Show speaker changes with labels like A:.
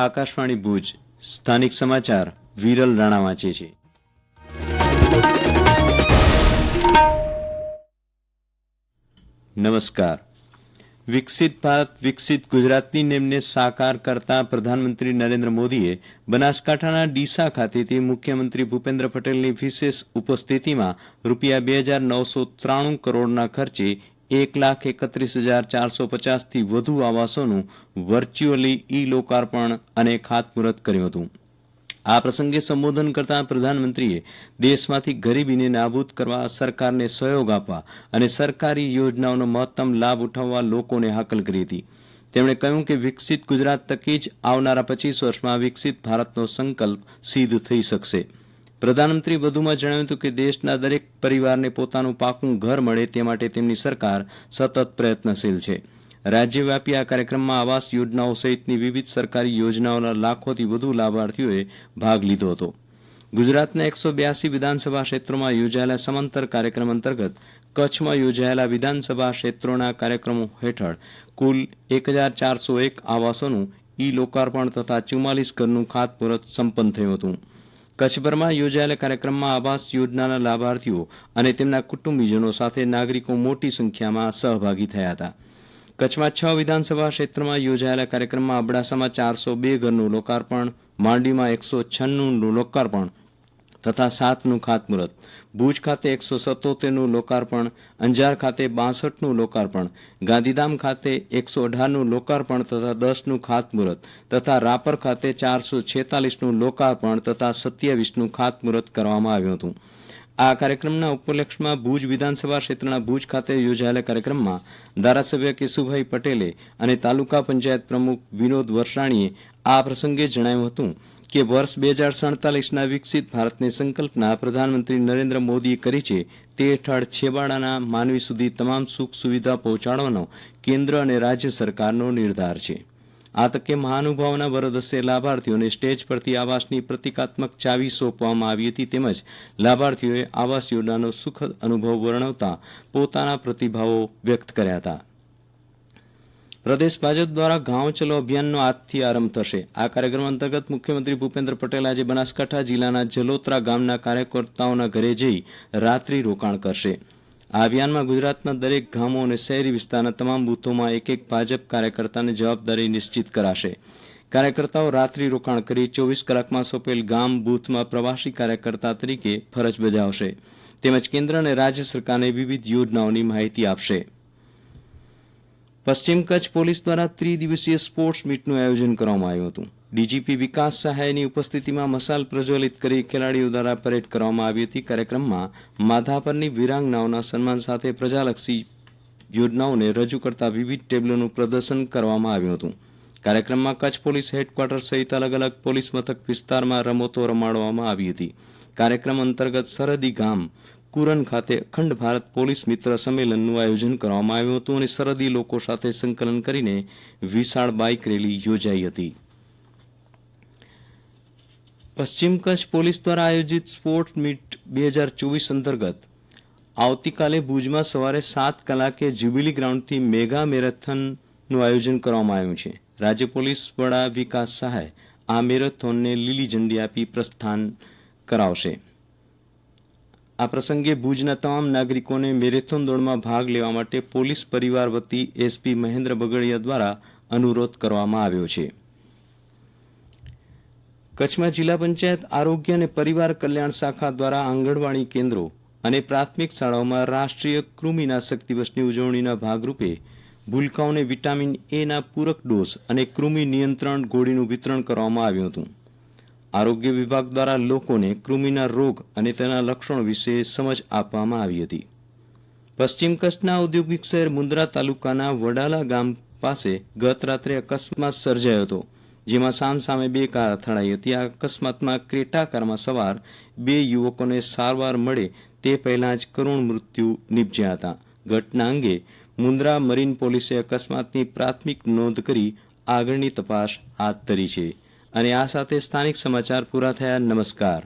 A: આકાશવાણી ભુજ, સ્થાનિક સમાચાર, વિરલ રાણા વાંચે છે. નમસ્કાર. વિકસિત ભારત, વિકસિત ગુજરાતની નેમને સાકાર કરતા પ્રધાનમંત્રી નરેન્દ્ર મોદીએ બનાસકાંઠાના ડીસા ખાતેથી મુખ્યમંત્રી ભૂપેન્દ્ર પટેલની વિશેષ ઉપસ્થિતિમાં રૂપિયા બે હજાર નવસો ત્રાણું કરોડના ખર્ચે એક લાખ એકત્રીસ હજાર ચારસો પચાસથી વધુ આવાસોનું વર્ચ્યુઅલી ઈ લોકાર્પણ અને ખાતમુહૂર્ત કર્યું હતું. આ પ્રસંગે સંબોધન કરતા પ્રધાનમંત્રીએ દેશમાંથી ગરીબીને નાબૂદ કરવા સરકારને સહયોગ આપવા અને સરકારી યોજનાઓનો મહત્તમ લાભ ઉઠાવવા લોકોને હાકલ કરી હતી. તેમણે કહ્યું કે વિકસિત ગુજરાત તકી જ આવનારા પચીસ વર્ષમાં વિકસિત ભારતનો સંકલ્પ સિદ્ધ થઈ શકશે. પ્રધાનમંત્રી વધુમાં જણાવ્યું હતું કે દેશના દરેક પરિવારને પોતાનું પાકું ઘર મળે તે માટે તેમની સરકાર સતત પ્રયત્નશીલ છે. રાજ્યવ્યાપી આ કાર્યક્રમમાં આવાસ યોજનાઓ સહિતની વિવિધ સરકારી યોજનાઓના લાખોથી વધુ લાભાર્થીઓએ ભાગ લીધો હતો. ગુજરાતના એકસો બ્યાસી વિધાનસભા ક્ષેત્રોમાં યોજાયેલા સમાંતર કાર્યક્રમ અંતર્ગત કચ્છમાં યોજાયેલા વિધાનસભા ક્ષેત્રોના કાર્યક્રમો હેઠળ કુલ એક હજાર ચારસો એક આવાસોનું ઈ લોકાર્પણ તથા ચુમ્માલીસ ઘરનું ખાતમુહૂર્ત સંપન્ન થયું હતું. કચ્છભરમાં યોજાયેલા કાર્યક્રમમાં આવાસ યોજનાના લાભાર્થીઓ અને તેમના કુટુંબીજનો સાથે નાગરિકો મોટી સંખ્યામાં સહભાગી થયા હતા. કચ્છમાં છ વિધાનસભા ક્ષેત્રમાં યોજાયેલા કાર્યક્રમમાં અબડાસામાં ચારસો બે ઘરનું લોકાર્પણ, માંડવીમાં એકસો છન્નુંનું લોકાર્પણ તથા સાતનું ખાતમુહૂર્ત. ભુજ ખાતે એકસો સત્તોતેરનું લોકાર્પણ, અંજાર ખાતે બાસઠનું લોકાર્પણ, ગાંધીધામ ખાતે એકસો અઢારનું લોકાર્પણ તથા દસનું ખાતમુહૂર્ત તથા રાપર ખાતે ચારસો છેતાલીસનું લોકાર્પણ તથા સત્યાવીસનું ખાતમુહૂર્ત કરવામાં આવ્યું હતું. આ કાર્યક્રમના ઉપલક્ષમાં ભુજ વિધાનસભા ક્ષેત્રના ભુજ ખાતે યોજાયેલા કાર્યક્રમમાં ધારાસભ્ય કેશુભાઈ પટેલે અને તાલુકા પંચાયત પ્રમુખ વિનોદ વરસાણીએ આ પ્રસંગે જણાવ્યું હતું. કે વર્ષ બે હજાર સડતાલીસના વિકસિત ભારતની સંકલ્પના પ્રધાનમંત્રી નરેન્દ્ર મોદીએ કરી છે તે હેઠળ છેવાડાના માનવી સુધી તમામ સુખ સુવિધા પહોંચાડવાનો કેન્દ્ર અને રાજ્ય સરકારનો નિર્ધાર છે. આ તકે મહાનુભાવોના વરદસ્તે લાભાર્થીઓને સ્ટેજ પરથી આવાસની પ્રતિકાત્મક ચાવી સોંપવામાં આવી હતી તેમજ લાભાર્થીઓએ આવાસ યોજનાનો સુખદ અનુભવ વર્ણવતા પોતાના પ્રતિભાવો વ્યક્ત કર્યા હતા. પ્રદેશ ભાજપ દ્વારા ગાંવ ચલો અભિયાનનો આજથી આરંભ થશે. આ કાર્યક્રમ અંતર્ગત મુખ્યમંત્રી ભૂપેન્દ્ર પટેલ આજે બનાસકાંઠા જિલ્લાના જલોત્રા ગામના કાર્યકર્તાઓના ઘરે જઈ રાત્રિ રોકાણ કરશે. આ અભિયાનમાં ગુજરાતના દરેક ગામો અને શહેરી વિસ્તારના તમામ બૂથોમાં એક એક ભાજપ કાર્યકર્તાની જવાબદારી નિશ્ચિત કરાશે. કાર્યકર્તાઓ રાત્રિ રોકાણ કરી ચોવીસ કલાકમાં સોંપેલ ગામ બૂથમાં પ્રવાસી કાર્યકર્તા તરીકે ફરજ બજાવશે. તેમજ કેન્દ્ર અને રાજ્ય સરકારને વિવિધ યોજનાઓની માહિતી આપશે. પશ્ચિમ કચ્છ પોલીસ દ્વારા ત્રિદિવસીય સ્પોર્ટ્સ મીટનું આયોજન કરવામાં આવ્યું હતું. ડીજીપી વિકાસ સહાયની ઉપસ્થિતિમાં મસાલ પ્રજ્વલિત કરી ખેલાડીઓ દ્વારા પરેડ કરવામાં આવી હતી. કાર્યક્રમમાં માધાપરની વિરાંગનાઓના સન્માન સાથે પ્રજાલક્ષી યોજનાઓને રજૂ કરતા વિવિધ ટેબલોનું પ્રદર્શન કરવામાં આવ્યું હતું. કાર્યક્રમમાં કચ્છ પોલીસ હેડક્વાર્ટર સહિત અલગ અલગ પોલીસ મથક વિસ્તારમાં રમતો રમાડવામાં આવી હતી. કાર્યક્રમ અંતર્ગત સરહદી ગામ કુરન ખાતે અખંડ ભારત પોલીસ મિત્ર સંમેલનનું આયોજન કરવામાં આવ્યું હતું અને સરહદી લોકો સાથે સંકલન કરીને વિશાળ બાઇક રેલી યોજાઈ હતી. પશ્ચિમ કચ્છ પોલીસ દ્વારા આયોજિત સ્પોર્ટ મીટ બે હજાર ચોવીસ અંતર્ગત આવતીકાલે ભુજમાં સવારે સાત કલાકે જ્યુબિલી ગ્રાઉન્ડથી મેગા મેરેથોનનું આયોજન કરવામાં આવ્યું છે. રાજ્ય પોલીસ વડા વિકાસ સહાય આ મેરેથોનને લીલી ઝંડી આપી પ્રસ્થાન કરાવશે. આ પ્રસંગે ભુજના તમામ નાગરિકોને મેરેથોન દોડમાં ભાગ લેવા માટે પોલીસ પરિવાર વતી એસપી મહેન્દ્ર બગડિયા દ્વારા અનુરોધ કરવામાં આવ્યો છે. કચ્છમાં જિલ્લા પંચાયત આરોગ્ય અને પરિવાર કલ્યાણ શાખા દ્વારા આંગણવાડી કેન્દ્રો અને પ્રાથમિક શાળાઓમાં રાષ્ટ્રીય કૃમિનાશક દિવસની ઉજવણીના ભાગરૂપે ભૂલકાઓને વિટામિન એના પૂરક ડોઝ અને કૃમિ નિયંત્રણ ગોળીનું વિતરણ કરવામાં આવ્યું હતું. આરોગ્ય વિભાગ દ્વારા લોકોને કૃમિના રોગ અને તેના લક્ષણો વિશે સમજ આપવામાં આવી હતી. પશ્ચિમ કચ્છના ઔદ્યોગિક શહેર મુન્દ્રા તાલુકાના વડાલા ગામ પાસે ગત રાત્રે અકસ્માત સર્જાયો હતો, જેમાં સામસામે બે કાર અથડાઈ હતી. આ અકસ્માતમાં ક્રેટા કારમાં સવાર બે યુવકોને સારવાર મળે તે પહેલા જ કરુણ મૃત્યુ નિપજ્યા હતા. ઘટના અંગે મુન્દ્રા મરીન પોલીસે અકસ્માતની પ્રાથમિક નોંધ કરી આગળની તપાસ હાથ ધરી છે. અને આ સાથે સ્થાનિક સમાચાર પૂરા થયા. નમસ્કાર.